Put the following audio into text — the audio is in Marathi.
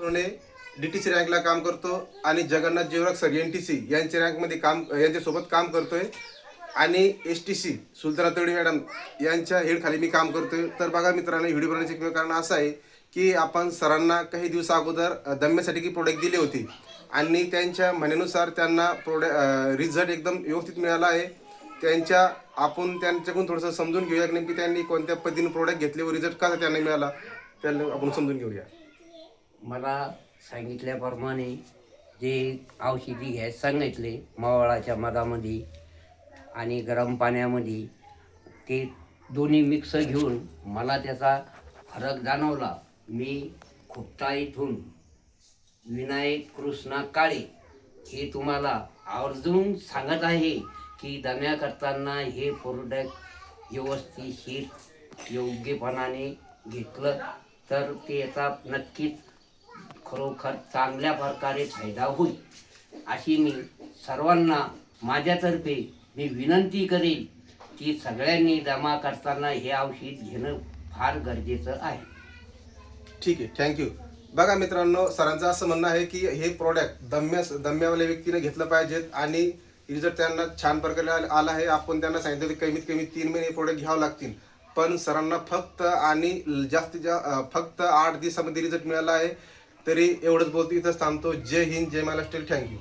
सोने डी टी सी रँकला काम करतो आणि Jagannath Jewarak sir N T C यांच्या रँकमध्ये काम यांच्यासोबत काम करतोय. आणि S T C Sultana Tali madam यांच्या हेडखाली मी काम करतोय. तर बघा मित्रांनो व्हिडिओ बनवण्याचे किंवा कारण असं आहे की आपण सरांना काही दिवस अगोदर दम्यासाठी की प्रोडक्ट दिले होते. आणि त्यांच्या म्हणण्यानुसार त्यांना प्रोडक्ट रिझल्ट एकदम व्यवस्थित मिळाला आहे. त्यांच्या आपण त्यांच्याकडून थोडंसं समजून घेऊया की नेमकी त्यांनी कोणत्या पद्धतीने प्रोडक्ट घेतले व रिझल्ट कसा त्यांना मिळाला. त्याला आपण समजून घेऊया. मला सांगितल्याप्रमाणे जे औषधी घ्यायला सांगितले मावळाच्या मधामध्ये आणि गरम पाण्यामध्ये ते दोन्ही मिक्स घेऊन मला त्याचा फरक जाणवला. मी खुपता इथून विनायक कृष्णा काळे हे तुम्हाला आवर्जून सांगत आहे की दम्या करताना हे प्रोडक्ट व्यवस्थित योग्यपणाने घेतलं तर त्याचा नक्कीच खरोखर चांगल्या प्रकारे फायदा होईल. अशी मी सर्वांना माझ्यातर्फे मी विनंती करेन की सगळ्यांनी जमा करताना हे औषध घेणं फार गरजेचं आहे. ठीक आहे थँक्यू बघा मित्रांनो सरांचं असं म्हणणं आहे की हे प्रोडक्ट दम्या दम्यावाल्या व्यक्तीने घेतलं पाहिजेत आणि रिझल्ट त्यांना छान प्रकारे आला आला आहे आपण त्यांना सांगितलं की कमीत कमी तीन महिने प्रोडक्ट घ्यावं लागतील. पण सरांना फक्त आणि जास्तीत जास्त फक्त आठ दिवसामध्ये रिझल्ट मिळाला आहे. तरी एवढंच बोलतो इथंच थांबतो. जय हिंद जय महाराष्ट्र थँक्यू